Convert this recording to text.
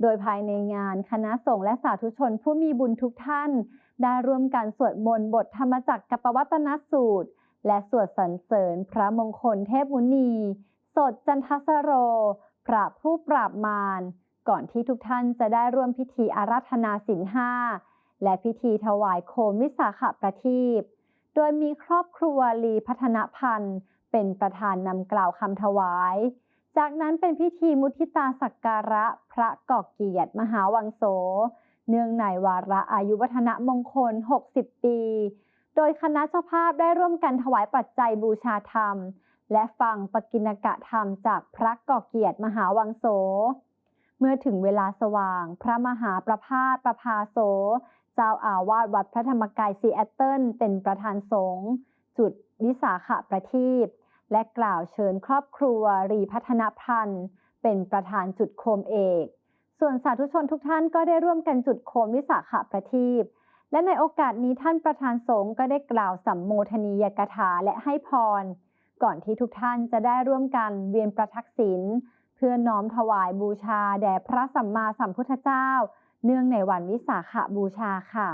โดยภายในงานคณะสงฆ์และสาธุชนผู้มีบุญทุกท่าน ได้ร่วมกันสวดมนต์บทธรรมจักรกับปวัตนสูตร และสวดสรรเสริญพระมงคลเทพมุนี สดจันทสโร พระผู้ปราบมาร ก่อนที่ทุกท่านจะได้ร่วมพิธีอาราธนาศีลห้าและพิธีถวายโคมวิสาขประทีปโดยมีครอบครัวลีพัฒนพันธ์ เป็นประธานนำกล่าวคำถวาย จากนั้นเป็นพิธีมุทิตาสักการะพระกอกเกียรติมหาวังโส เนื่องในวาระอายุวัฒนมงคล 60 ปี โดยคณะเจ้าภาพได้ร่วมกันถวายปัจจัยบูชาธรรม และฟังปกิณกะธรรมจากพระกอกเกียรติมหาวังโส เมื่อถึงเวลาสว่าง พระมหาประพาสประภาโส เจ้าอาวาสวัดพระธรรมกายซีแอตเทิลเป็นประธานสงฆ์จุดวิสาขะประทีป และกล่าวเชิญครอบครัวรีพัฒนพันธ์ เป็นประธานจุดโคมเอก ส่วนสาธุชนทุกท่านก็ได้ร่วมกันจุดโคมวิสาขประทีปและในโอกาสนี้ท่านประธานสงฆ์ก็ได้กล่าวสัมโมทนียกถาและให้พร ก่อนที่ทุกท่านจะได้ร่วมกันเวียนประทักษิณเพื่อน้อมถวายบูชาแด่พระสัมมาสัมพุทธเจ้า เนื่องในวันวิสาขบูชาค่ะ